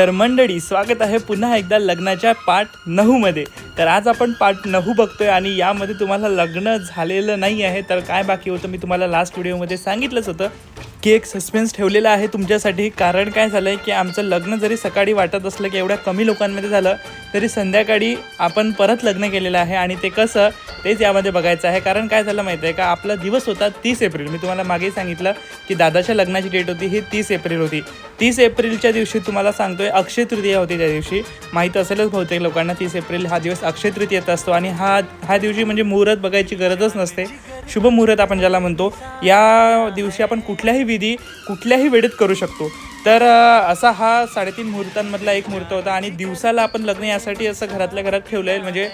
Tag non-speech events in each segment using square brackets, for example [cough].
तर मंडळी स्वागत आहे पुन्हा एकदा लग्नाच्या पार्ट नऊमध्ये तर आज आपण पार्ट नऊ बघतोय आणि यामध्ये तुम्हाला लग्न झालेलं नाही आहे तर काय बाकी होतं मी तुम्हाला लास्ट व्हिडिओमध्ये सांगितलंच होतं. की एक सस्पेन्स ठेवलेला आहे तुमच्यासाठी. कारण काय झालं आहे की आमचं लग्न जरी सकाळी वाटत असलं की एवढ्या कमी लोकांमध्ये झालं तरी संध्याकाळी आपण परत लग्न केलेलं आहे आणि ते कसं तेच यामध्ये बघायचं आहे. कारण काय झालं माहिती आहे का? आपला दिवस होता तीस एप्रिल. मी तुम्हाला मागे सांगितलं की दादाच्या लग्नाची डेट होती ही तीस एप्रिल होती. तीस एप्रिलच्या दिवशी तुम्हाला सांगतोय अक्षय तृतीया होती त्या दिवशी. माहीत असेलच बहुतेक लोकांना तीस एप्रिल हा दिवस अक्षय तृतीयेत असतो आणि हा हा दिवशी म्हणजे मुहूर्त बघायची गरजच नसते. शुभ मुहूर्त आपण ज्याला म्हणतो या दिवशी आपण कुठल्याही विधी कुठल्याही वेळेत करू शकतो. तर असा हा साडेतीन मुहूर्तांमधला एक मुहूर्त होता आणि दिवसाला आपण लग्न यासाठी असं घरातल्या घरात ठेवलं आहे म्हणजे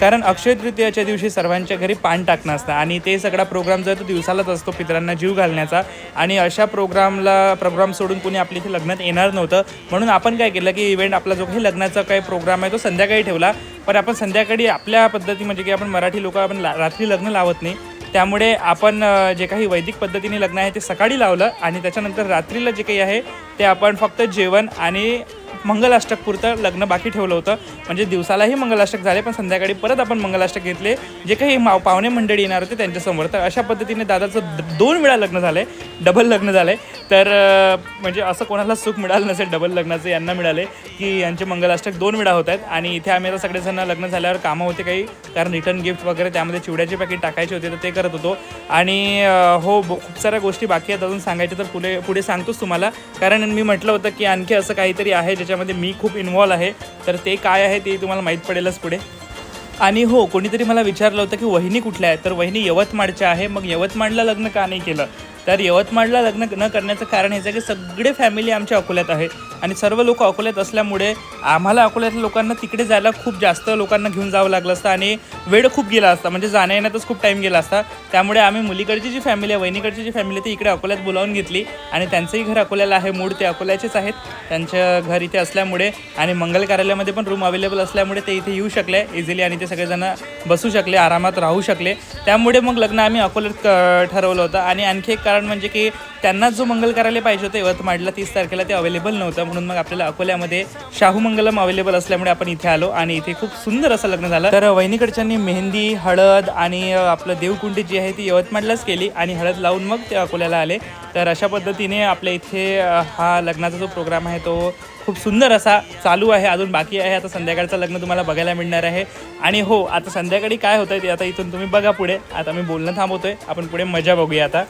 कारण अक्षय तृतीयाच्या दिवशी सर्वांच्या घरी पान टाकणं असतं आणि ते सगळा प्रोग्राम जो आहे तो दिवसालाच असतो पितरांना जीव घालण्याचा. आणि अशा प्रोग्रामला प्रोग्राम सोडून कोणी आपल्या इथे लग्नात येणार नव्हतं. म्हणून आपण काय केलं की इव्हेंट आपला जो काही लग्नाचा काही प्रोग्राम आहे तो संध्याकाळी ठेवला. पण आपण संध्याकाळी आपल्या पद्धती म्हणजे की आपण मराठी लोक आपण ला- रात्री लग्न लावत नाही. त्यामुळे आपण जे काही वैदिक पद्धतीने लग्न आहे ते सकाळी लावलं आणि त्याच्यानंतर रात्रीला जे काही आहे ते आपण फक्त जेवण आणि मंगलाष्टकपुरतं लग्न बाकी ठेवलं होतं. म्हणजे दिवसालाही मंगलाष्टक झाले पण संध्याकाळी परत आपण मंगलाष्टक घेतले. जे काही माव पाहुणे मंडळी येणार होते त्यांच्यासमोर तर अशा पद्धतीने दादाचं दोन वेळा लग्न झालं आहे डबल लग्न झालं आहे तर म्हणजे असं कोणाला सुख मिळालं नसेल डबल लग्नाचं यांना मिळाले की यांचे मंगलाष्टक दोन वेळा होत आहेत. आणि इथे आम्ही आता सगळेजण लग्न झाल्यावर कामं होते काही. कारण रिटर्न गिफ्ट वगैरे त्यामध्ये चिवड्याचे पॅकेट टाकायचे होते तर ते करत होतो. आणि हो खूप साऱ्या गोष्टी बाकी आहेत. अजून सांगायच्या तर पुढे पुढे सांगतोच तुम्हाला. कारण मी म्हटलं होतं की आणखी असं काहीतरी आहे ज्याच्यामध्ये मी खूप इन्व्हॉल्व आहे. तर ते काय आहे ते तुम्हाला माहीत पडेलच पुढे. आणि हो कोणीतरी मला विचारलं होतं की वहिनी कुठल्या आहेत? तर वहिनी यवतमाळच्या आहे. मग यवतमाळला लग्न का नाही केलं? तर यवतमाळला लग्न न करण्याचं कारण हेच आहे की सगळे फॅमिली आमच्या अकोल्यात आहे आणि सर्व लोक अकोल्यात असल्यामुळे आम्हाला अकोल्यातल्या लोकांना तिकडे जायला खूप जास्त लोकांना घेऊन जावं लागलं असतं आणि वेळ खूप गेला असता. म्हणजे जाण्या येण्यातच खूप टाईम गेला असता. त्यामुळे आम्ही मुलीकडची जी फॅमिली आहे वहिनीकडची जी फॅमिली ती इकडे अकोल्यात बोलावून घेतली. आणि त्यांचंही घर अकोल्याला आहे. मूळ ते अकोल्याचेच आहेत. त्यांच्या घर इथे असल्यामुळे आणि मंगल कार्यालयामध्ये पण रूम अवेलेबल असल्यामुळे ते इथे येऊ शकले इझिली आणि ते सगळेजण बसू शकले आरामात राहू शकले. त्यामुळे मग लग्न आम्ही अकोल्यात ठरवलं होतं. आणि आणखी एक कारण म्हणजे की त्यांना जो मंगल करायला पाहिजे होतं यवतमाळला तीस तारखेला ते अवेलेबल नव्हतं. म्हणून मग आपल्याला अकोल्यामध्ये शाहू मंगलम अवेलेबल असल्यामुळे आपण इथे आलो आणि इथे खूप सुंदर असं लग्न झालं. तर वहिनीकडच्यांनी मेहंदी हळद आणि आपलं देवकुंडी जी आहे ती यवतमाळलाच केली आणि हळद लावून मग ते अकोल्याला आले. तर अशा पद्धतीने आपल्या इथे हा लग्नाचा जो प्रोग्राम आहे तो खूप सुंदर असा चालू आहे. अजून बाकी आहे. आता संध्याकाळचं लग्न तुम्हाला बघायला मिळणार आहे. आणि हो आता संध्याकाळी काय होतं ते आता इथून तुम्ही बघा पुढे. आता मी बोलणं थांबवतोय. आपण पुढे मजा बघूया आता.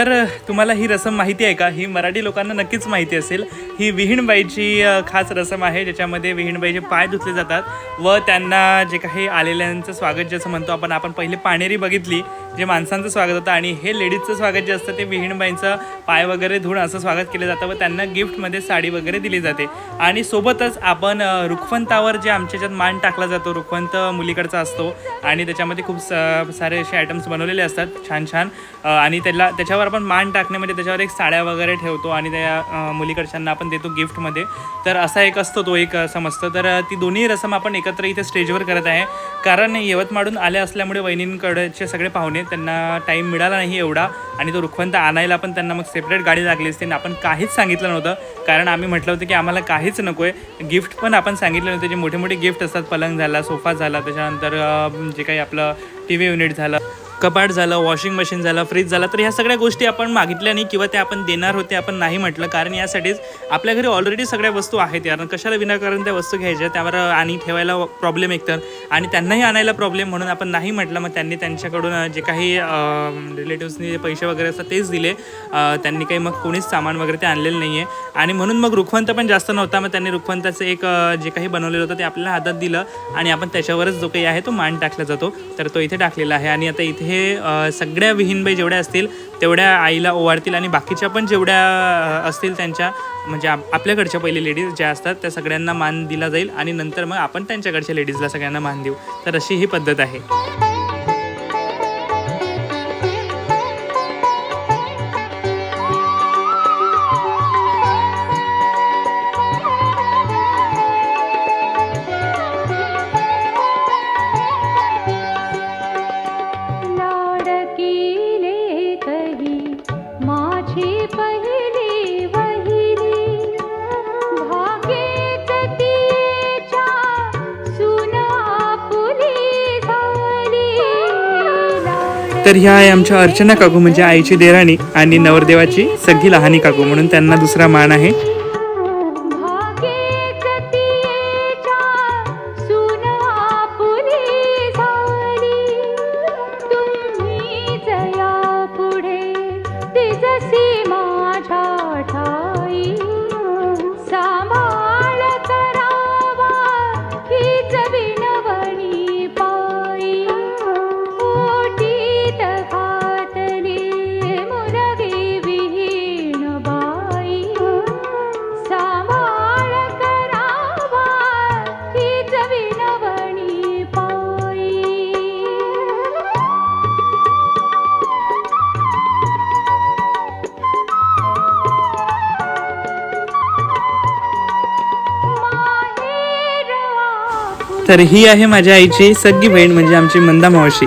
तर तुम्हाला ही रसम माहिती आहे का? ही मराठी लोकांना नक्कीच माहिती असेल. ही विहीणबाईची खास रसम आहे ज्याच्यामध्ये विहीणबाईचे पाय धुतले जातात व त्यांना जे काही आलेल्यांचं स्वागत जसं म्हणतो आपण आपण पहिले पाणेरी बघितली जे माणसांचं स्वागत होतं आणि हे लेडीजचं स्वागत जे असतं ते विहीणबाईंचं पाय वगैरे धुवून असं स्वागत केलं जातं व त्यांना गिफ्टमध्ये साडी वगैरे दिली जाते. आणि सोबतच आपण रुखवंतावर जे आमच्या याच्यात मान टाकला जातो रुखवंत मुलीकडचा असतो आणि त्याच्यामध्ये खूप स- सारे असे आयटम्स बनवलेले असतात छान छान आणि त्याला त्याच्यावर आपण मान टाकण्यामध्ये त्याच्यावर एक साड्या वगैरे ठेवतो आणि त्या मुलीकडच्यांना आपण देतो गिफ्टमध्ये. तर असा एक असतो तो एक समजतं. तर ती दोन्ही रसम आपण एकत्र इथे स्टेजवर करत आहे. कारण यवतमाळून आले असल्यामुळे वहिनींकडचे सगळे पाहुणे त्यांना टाईम मिळाला नाही एवढा आणि तो रुखवंत आणायला पण त्यांना मग सेपरेट गाडी लागली असते आणि आपण काहीच सांगितलं नव्हतं. कारण आम्ही म्हटलं होतं की आम्हाला काहीच नको आहे गिफ्ट पण आपण सांगितलं नव्हतं. जे मोठे मोठे गिफ्ट असतात पलंग झाला सोफा झाला त्याच्यानंतर जे काही आपलं टी व्ही युनिट झालं. कपाट झालं वॉशिंग मशीन झालं फ्रीज झालं तर ह्या सगळ्या गोष्टी आपण मागितल्या नाही किंवा त्या आपण देणार होते आपण नाही म्हटलं. कारण यासाठीच आपल्या घरी ऑलरेडी सगळ्या वस्तू आहेत यार. कशाला विनाकारण त्या वस्तू घ्यायच्या? त्यावर आणि ठेवायला प्रॉब्लेम एकतर आणि त्यांनाही आणायला प्रॉब्लेम म्हणून आपण नाही म्हटलं मग त्यांनी त्यांच्याकडून जे काही रिलेटिव्सनी पैसे वगैरे असतात तेच दिले. त्यांनी काही मग कोणीच सामान वगैरे ते आणलेलं नाही आहे आणि म्हणून मग रुखवंत पण जास्त नव्हता मग त्यांनी रुखवंताचं एक जे काही बनवलेलं होतं ते आपल्याला हातात दिलं. आणि आपण त्याच्यावरच जो काही आहे तो मान टाकला जातो. तर तो इथे टाकलेला आहे. आणि आता इथे हे सगळ्या विहीनबाई जेवढ्या असतील तेवढ्या आईला ओवाळतील आणि बाकीच्या पण जेवढ्या असतील त्यांच्या म्हणजे आप- आपल्याकडच्या पहिले लेडीज ज्या असतात त्या सगळ्यांना मान दिला जाईल आणि नंतर मग आपण त्यांच्याकडच्या लेडीजला सगळ्यांना मान देऊ. तर अशी ही पद्धत आहे. तर ह्या आहे आमच्या अर्चना काकू म्हणजे आईची देराणी आणि नवरदेवाची सगळी लहानी काकू म्हणून त्यांना दुसरा मान आहे. तर ही आहे माझ्या आईची सगळी बहीण म्हणजे आमची मंदा मावशी.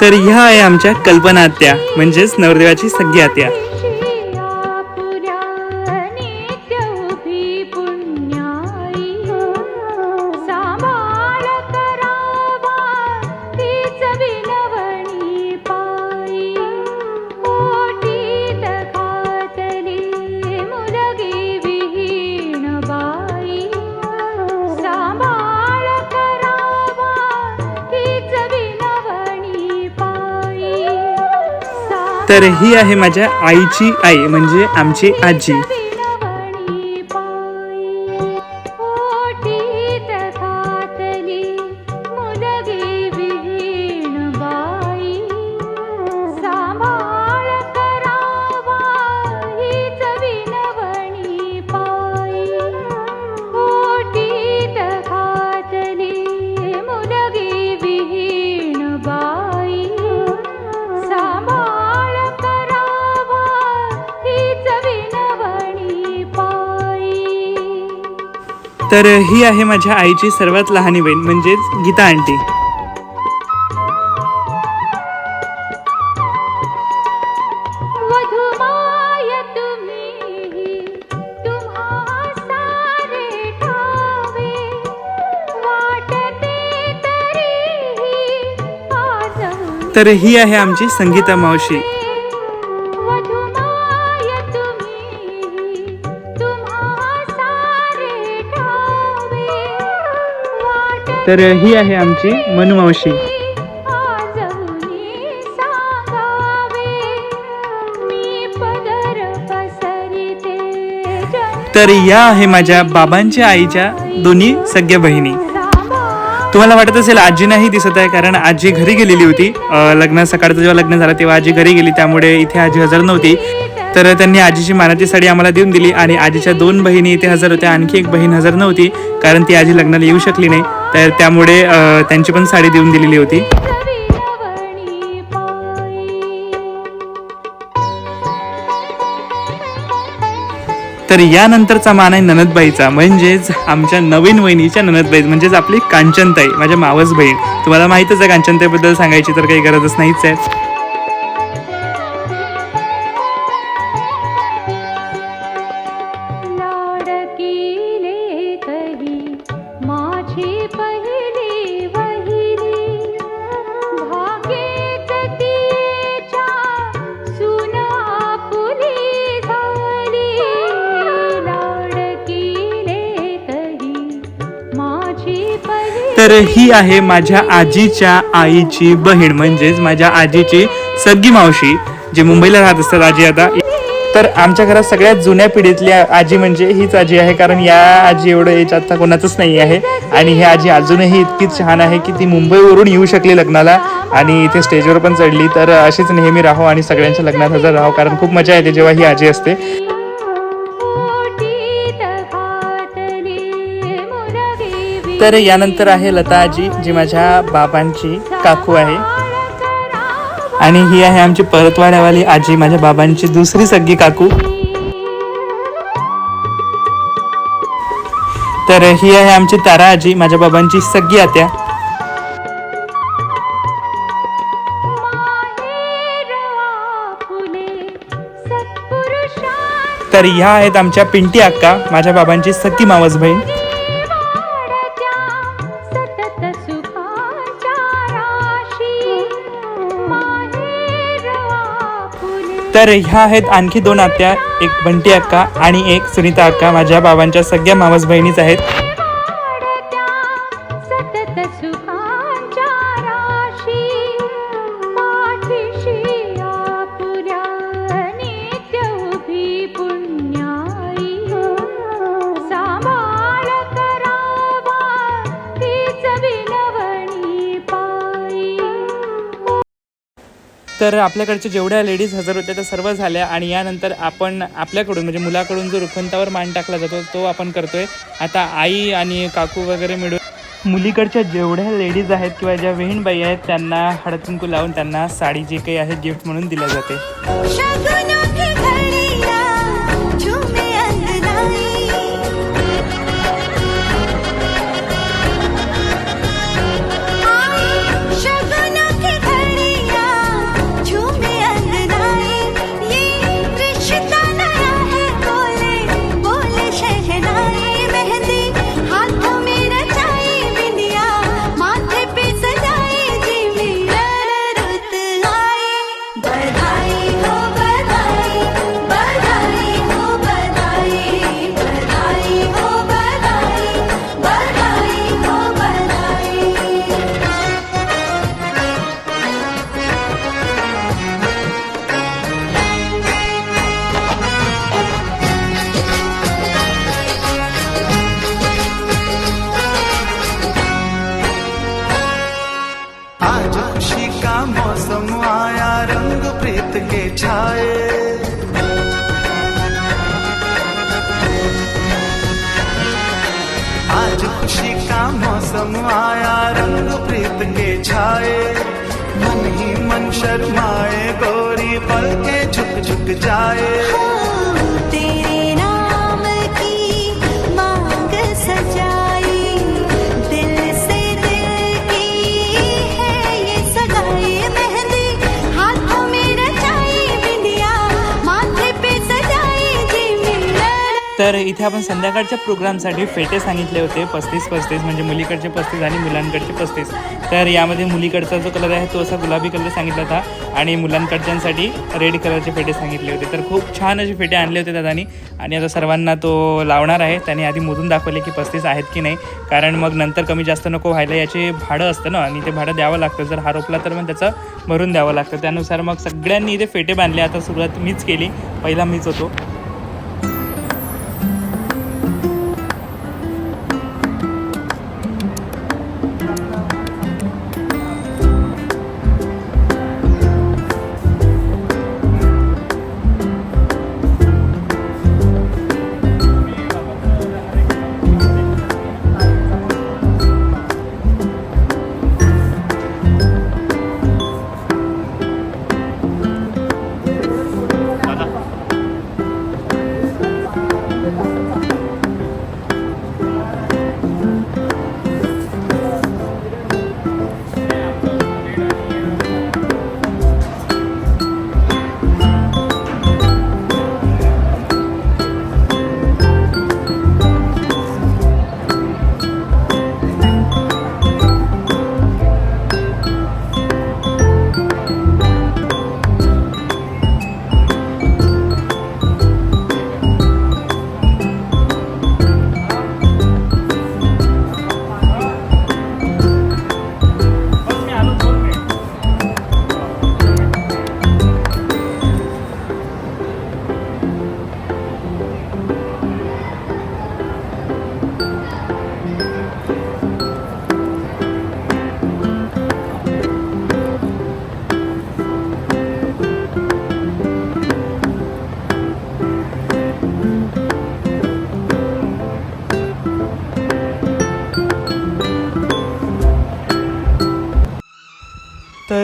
तर ह्या आहे आमच्या कल्पना आत्या म्हणजेच नवरदेवाची सगळी आत्या. तर ही आहे माझ्या आईची आई म्हणजे आमची आजी. तर ही आहे माझ्या आईची सर्वात लहानी बहीण म्हणजेच गीता आंटी. तर ही आहे आमची संगीता मावशी. तर ही आहे आमची मनु मावशी आजहुनी सांगावे मी पदर पसरिते जन तर या आहे माझ्या बाबांच्या आईच्या दोन्ही सगळ्या बहिणी. तुम्हाला वाटत असेल आजी नाही दिसत आहे कारण आजी घरी गेलेली होती. लग्न सकाळचं जेव्हा लग्न झालं तेव्हा आजी घरी गेली त्यामुळे इथे आजी हजर नव्हती. तर त्यांनी आजीची मानाची साडी आम्हाला देऊन दिली आणि आजीच्या दोन बहिणी इथे हजर होत्या. आणखी एक बहीण हजर नव्हती कारण ती आजी लग्नाला येऊ शकली नाही. तर त्यामुळे त्यांची पण साडी देऊन दिलेली होती. तर यानंतरचा मान आहे ननदबाईचा म्हणजेच आमच्या नवीन वहिनीच्या ननदबाई म्हणजेच आपली कांचनताई माझ्या मावस बहीण तुम्हाला माहितच आहे कांचनताईबद्दल सांगायची तर काही गरजच नाहीच आहे. ही आहे माझ्या आजीच्या आईची बहीण म्हणजेच माझ्या आजीची सगळी मावशी जे मुंबईला राहत असतात आजी आता. तर आमच्या घरात सगळ्यात जुन्या पिढीतली आजी म्हणजे हीच आजी आहे कारण या आजी एवढं याच आता कोणाचंच नाही आहे. आणि ही आजी अजूनही इतकी छान आहे की ती मुंबईवरून येऊ शकली लग्नाला आणि इथे स्टेजवर पण चढली. तर अशीच नेहमी राहो आणि सगळ्यांच्या लग्नात हजर राहो कारण खूप मजा येते जेव्हा ही आजी असते. तर यानंतर आहे लता आजी जी माझ्या बाबांची काकू आहे. आणि ही आहे आमची परतवाड्यावाली आजी माझ्या बाबांची दुसरी सगळी काकू. तर ही आहे आमची तारा आजी माझ्या बाबांची सगळी आत्या. तर ह्या आहेत आमच्या पिंटी अक्का माझ्या बाबांची सख्खी मावस बहीण तर ह्या आहेत आणखी दोन आत्या एक बंटी अक्का आणि एक सुनीता अक्का. माझ्या बाबांच्या सगळ्या मावस बहिणीच आहेत. तर आपल्याकडच्या जेवढ्या लेडीज हजर होत्या त्या सर्व झाल्या आणि यानंतर आपण आपल्याकडून म्हणजे मुलाकडून जो रुखवंतावर मान टाकला जातो तो आपण करतोय. आता आई आणि काकू वगैरे मिळून मुलीकडच्या जेवढ्या लेडीज आहेत किंवा ज्या विहीणबाई आहेत त्यांना हळद लावून त्यांना साडी जे काही आहे गिफ्ट म्हणून दिल्या जाते. मौसम आया रंग प्रीत के छाए। मन ही मन शर्माए गोरी पल के झुक झुक जाए। तर इथे आपण संध्याकाळच्या प्रोग्रामसाठी फेटे सांगितले होते पस्तीस पस्तीस म्हणजे मुलीकडचे पस्तीस आणि मुलांकडचे पस्तीस. तर यामध्ये मुलीकडचा जो कलर आहे तो असा गुलाबी कलर सांगितला होता आणि मुलांकडच्यांसाठी रेड कलरचे फेटे सांगितले होते. तर खूप छान असे फेटे आणले होते दादानी आणि आता सर्वांना तो लावणार आहे. त्याने आधी मोजून दाखवले की पस्तीस आहेत की नाही. कारण मग नंतर कमी जास्त नको व्हायला याचे भाडं असतं ना आणि ते भाडं द्यावं लागतं. जर हा रोपला तर मग त्याचं भरून द्यावं लागतं. त्यानुसार मग सगळ्यांनी इथे फेटे बांधले. आता सुरुवात मीच केली. पहिला मीच होतो.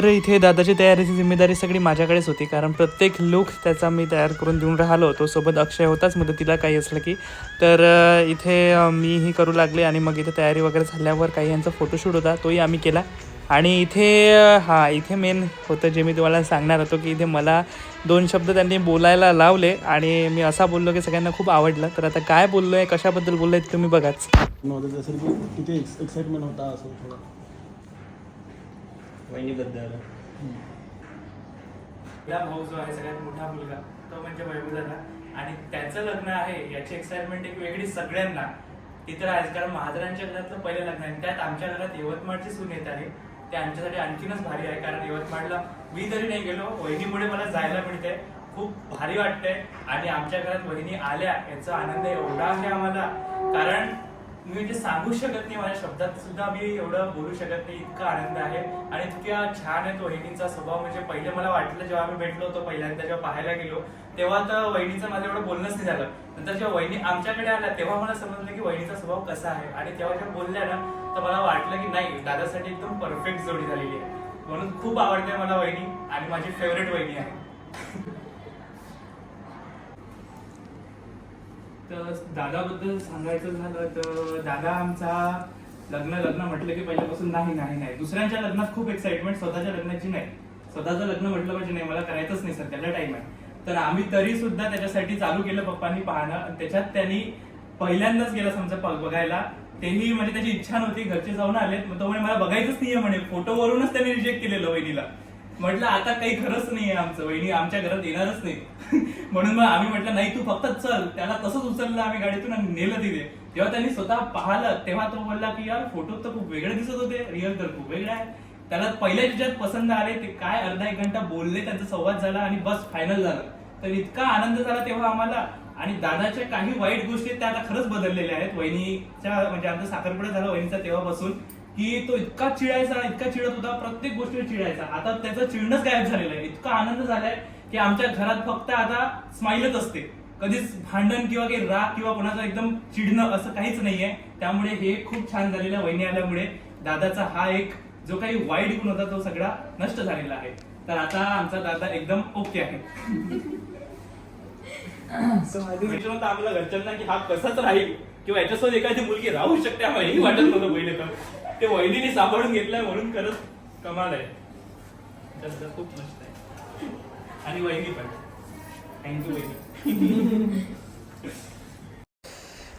तर इथे दादाची तयारीची जिम्मेदारी सगळी माझ्याकडेच होती. कारण प्रत्येक लुक त्याचा मी तयार करून देऊन राहिलो होतो. सोबत अक्षय होताच मदतीला काही असलं की. तर इथे मी मीही करू लागले आणि मग इथे तयारी वगैरे झाल्यावर काही यांचा फोटोशूट होता. तोही आम्ही केला. आणि इथे हां हा इथे मेन होतं जे मी तुम्हाला सांगणार होतो की इथे मला दोन शब्द त्यांनी बोलायला लावले आणि मी असा बोललो की सगळ्यांना खूप आवडलं. तर आता काय बोललो आहे कशाबद्दल बोललो आहे तुम्ही बघाच. की एक्साइटमेंट होता असं थोडं. वहिनीबद्दल या भाऊ जो आहे सगळ्यात मोठा मुलगा तो म्हणजे वैभव आणि त्याचं लग्न आहे याची एक्साइटमेंट एक वेगळी सगळ्यांना. ती तर आहेच कारण महाजरांच्या घरातलं पहिलं लग्न आहे. त्यात आमच्या घरात यवतमाळची सून येत आहे. ते आमच्यासाठी आणखीनच भारी आहे कारण यवतमाळला मी तरी नाही गेलो वहिनीमुळे मला जायला मिळते खूप भारी वाटतंय. आणि आमच्या घरात वहिनी आल्या याचा आनंद एवढा आहे आम्हाला. कारण मी म्हणजे सांगू शकत नाही माझ्या शब्दात सुद्धा मी एवढं बोलू शकत नाही इतका आनंद आहे. आणि इतक्या छान आहे तो वहिनीचा स्वभाव. म्हणजे पहिले मला वाटलं जेव्हा आम्ही भेटलो होतो पहिल्यांदा जेव्हा पाहायला गेलो तेव्हा तर वहिनीचं माझं एवढं बोलणंच नाही झालं. नंतर जेव्हा वहिनी आमच्याकडे आल्या तेव्हा मला समजलं की वहिनीचा स्वभाव कसा आहे. आणि तेव्हा जेव्हा बोलल्या ना तर मला वाटलं की नाही दादासाठी एकदम परफेक्ट जोडी झालेली आहे. म्हणून खूप आवडते मला वहिनी आणि माझी फेवरेट वहिनी आहे. [laughs] तर दादाबद्दल सांगायचं झालं तर दादा आमचा लग्न लग्न म्हटलं की पहिल्यापासून नाही नाही नाही. दुसऱ्यांच्या लग्नात खूप एक्साइटमेंट स्वतःच्या लग्नाची नाही. स्वतःचं लग्न म्हटलं पाहिजे नाही मला करायचंच नाही सर त्याला टाइम आहे. तर आम्ही तरी सुद्धा त्याच्यासाठी चालू केलं पप्पांनी पाहणं. त्याच्यात त्यांनी पहिल्यांदाच गेला समजा बघायला. तेही म्हणजे त्याची इच्छा नव्हती घरचे जाऊन आले मग तो म्हणे मला बघायचंच नाहीये म्हणे. फोटोवरूनच त्यांनी रिजेक्ट केलेलं वहिनीला. म्हटलं आता काही खरंच नाहीये आमचं वहिनी आमच्या घरात येणारच नाही. [laughs] म्हणून मग आम्ही म्हटलं नाही तू फक्त चल त्याला तसंच उचललं आम्ही गाडीतून आणि नेलं तिथे. जेव्हा त्यांनी स्वतः पाहिलं तेव्हा तो बोलला की यार फोटो तर खूप वेगळे दिसत होते रिअल तर खूप वेगळे आहे त्याला पहिल्या ज्याच्यात पसंत आले ते काय अर्धा एक घंटा बोलले त्यांचा संवाद झाला आणि बस फायनल झालं. तर इतका आनंद झाला तेव्हा आम्हाला. आणि दादाच्या काही वाईट गोष्टी त्याला त्या आता खरंच बदललेल्या आहेत. वहिनीच्या म्हणजे आमचा साखरपुडा झाला वहिनीचा तेव्हापासून. की तो इतका चिडायचा इतका चिडत होता प्रत्येक गोष्टीवर चिडायचा. आता त्याचं चिडणंच गायब झालेलं आहे. इतका आनंद झालाय की आमच्या घरात फक्त आता स्माइलच असते. कधीच भांडण किंवा काही राग किंवा कोणाचं एकदम चिडणं असं काहीच नाहीये. त्यामुळे हे खूप छान झालेलं आहे वहिनी आल्यामुळे. दादाचा हा एक जो काही वाईट गुण होता तो सगळा नष्ट झालेला आहे. तर आता आमचा दादा एकदम ओके आहे. आम्हाला घरच्यांना की हा कसाच राहील? किंवा याच्यासोबत एखादी मुलगी राहू शकते आम्हाला? ही वाटत नव्हतं पहिले तर. ते वहिनीने सांभाळून घेतलंय म्हणून खरंच कमाल आहे. खूप मस्त आहे. आणि वहिनी पण. थँक्यू वहिनी.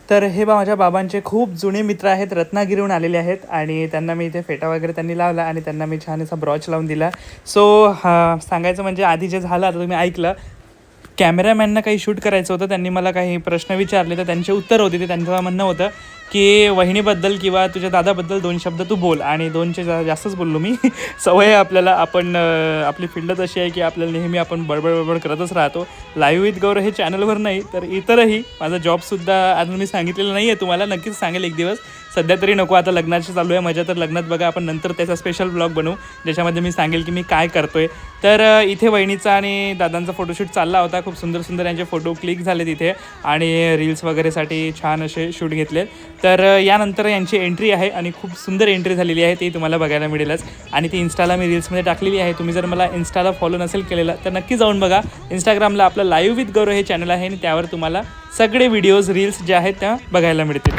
तर हे बा माझ्या बाबांचे खूप जुने मित्र आहेत रत्नागिरीहून आलेले आहेत आणि त्यांना मी इथे फेटा वगैरे त्यांनी लावला आणि त्यांना मी छान असा ब्रॉच लावून दिला. सो हा सांगायचं म्हणजे आधी जे झालं आता तुम्ही ऐकलं कॅमेरामॅनना काही शूट करायचं होतं त्यांनी मला काही प्रश्न विचारले तर त्यांचे उत्तर होते ते त्यांचं म्हणणं होतं की वहिनीबद्दल किंवा तुझ्या दादाबद्दल दोन शब्द तू बोल. आणि दोनचे जा जास्तच बोललो मी. [laughs] सवय आपल्याला आपण आपली फील्डच अशी आहे की आपल्याला नेहमी आपण बडबड बडबड करतच राहतो. लाईव्ह विथ गौरव हे चॅनलवर नाही तर इतरही माझा जॉबसुद्धा अजून मी सांगितलेलं नाही आहे तुम्हाला नक्कीच सांगेल एक दिवस. सध्या तरी नको आता लग्नाची चालू आहे मजा तर लग्नात बघा आपण नंतर त्याचा स्पेशल ब्लॉग बनवू ज्याच्यामध्ये मी सांगेल की मी काय करतोय. तर इथे वहिनीचा आणि दादांचा फोटोशूट चालला होता खूप सुंदर सुंदर यांचे फोटो क्लिक झाले तिथे आणि रील्स वगैरेसाठी छान असे शूट घेतले तर यानंतर यांची एंट्री आहे आणि खूप सुंदर एंट्री झालेली आहे ती तुम्हाला बघायला मिळेलच. आणि ती इन्स्टाला मी रील्समध्ये टाकलेली आहे तुम्ही जर मला इन्स्टाला फॉलो नसेल केलेलं तर नक्की जाऊन बघा. इंस्टाग्रामला आपलं लाईव्ह विथ गौरव हे चॅनल आहे आणि त्यावर तुम्हाला सगळे व्हिडिओज रील्स ज्या आहेत त्या बघायला मिळतील.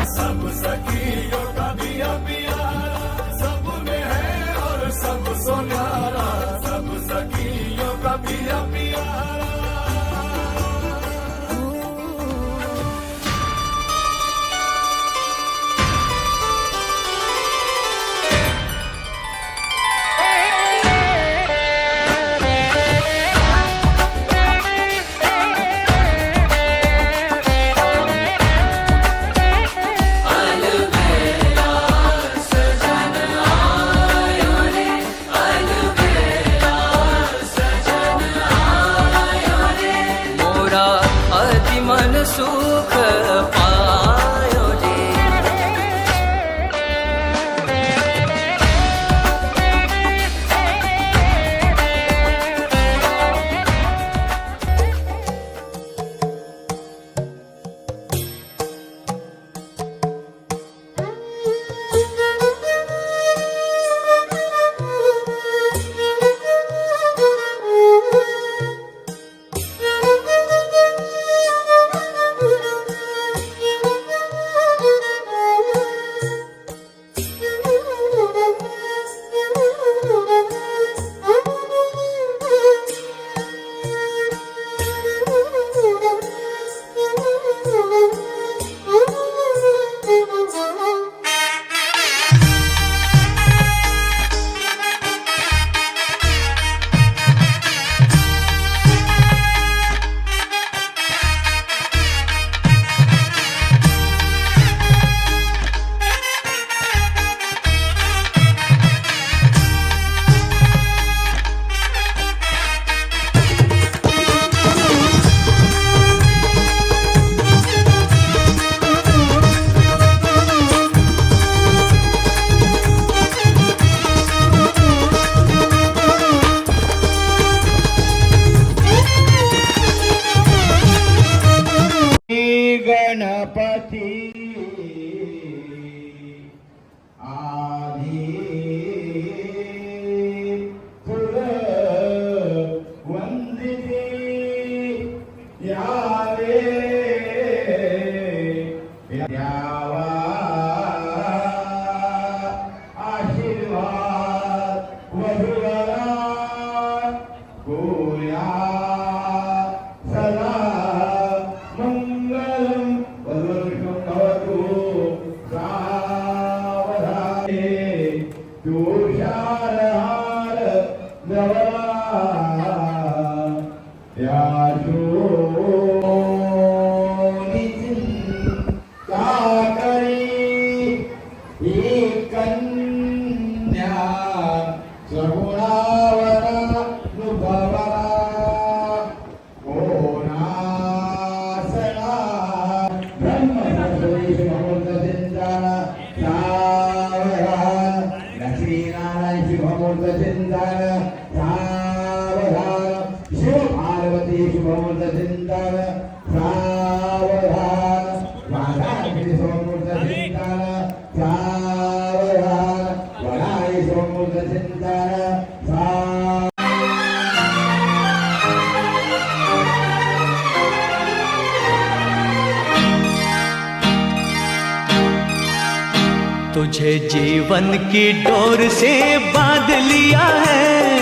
तुझे जीवन की डोर से बांध लिया है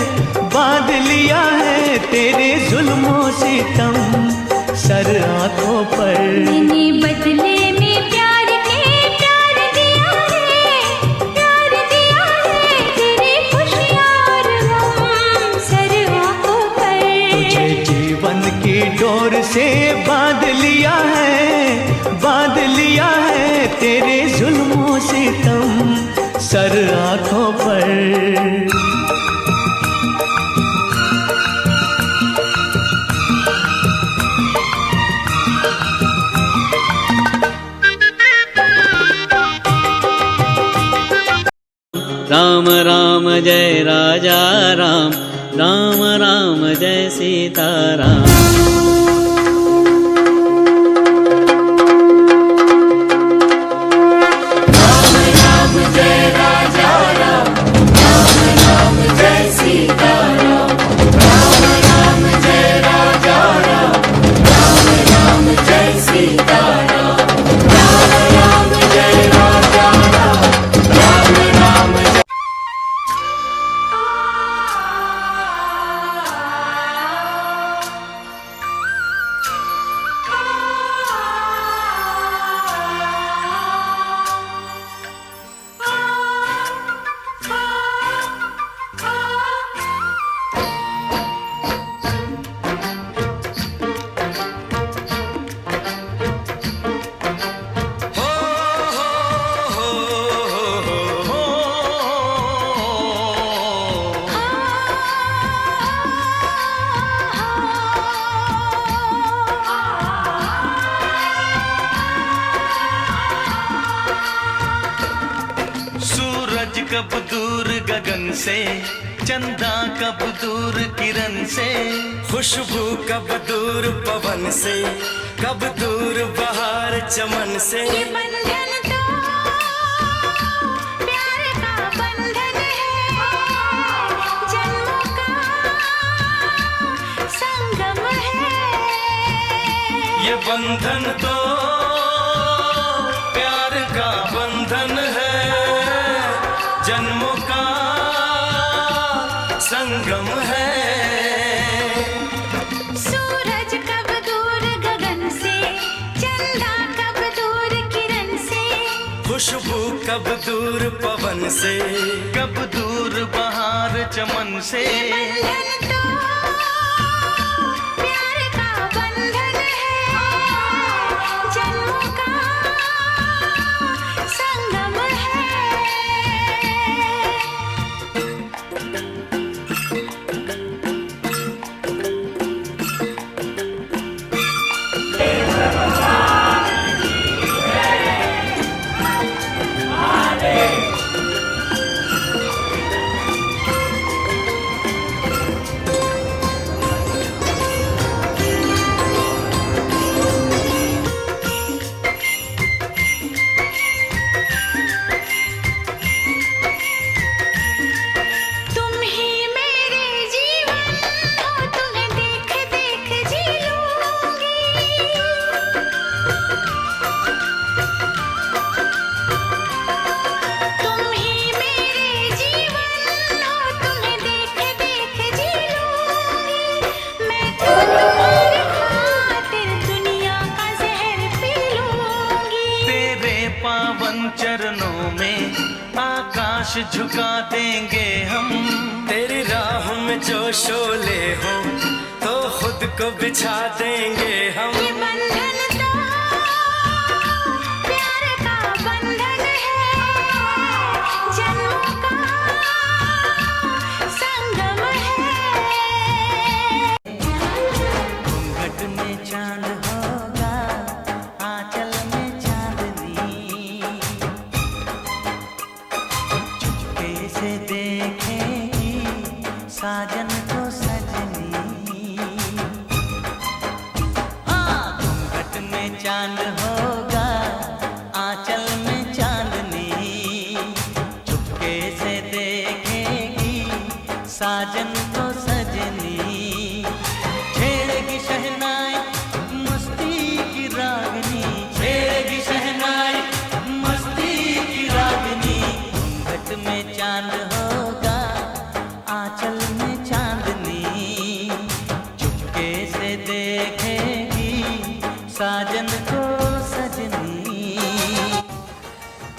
बांध लिया है तेरे जुल्मों से तम सर आंखों पर। मैंने बदले सर आंखों पर। राम राम जय राजा राम राम राम जय सीता राम कब दूर किरण से? खुशबू कब दूर पवन से? कब दूर बहार चमन से? ये बंधन तो प्यार का बंधन है। जन्मों का संगम है। ये बंधन तो कब दूर पवन से कब दूर बहार चमन से। साजन को सजनी।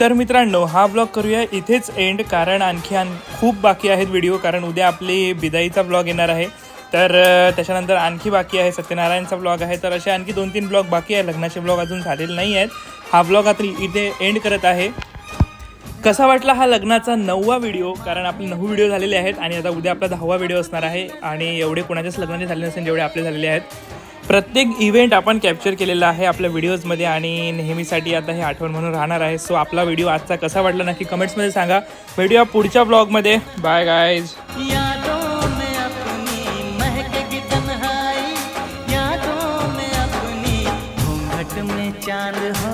तर मित्रांनो हा ब्लॉग करूया. इथेच एंड कारण आणखी आण खूप बाकी आहेत व्हिडिओ कारण उद्या आपली बिदाईचा ब्लॉग येणार आहे. तर त्याच्यानंतर आणखी बाकी आहे सत्यनारायणचा ब्लॉग आहे. तर असे आणखी दोन तीन ब्लॉग बाकी आहे. लग्नाचे ब्लॉग अजून झालेले नाही आहेत. हा ब्लॉग आता इथे एंड करत आहे. कसा वाटला हा लग्नाचा नववा व्हिडिओ कारण आपले नऊ व्हिडिओ झालेले आहेत आणि आता उद्या आपला दहावा व्हिडिओ असणार आहे. आणि एवढे कोणाच्याच लग्नाचे झाले नसेल जेवढे आपले झालेले आहेत. प्रत्येक इव्हेंट आपण कॅप्चर केलेला आहे आपल्या व्हिडिओजमध्ये आणि नेहमीसाठी आता हे आठवण म्हणून राहणार आहे. सो आपला व्हिडिओ आजचा कसा वाटला नक्की कमेंट्समध्ये सांगा. व्हिडिओ पुढच्या ब्लॉगमध्ये बाय गायज चांद हो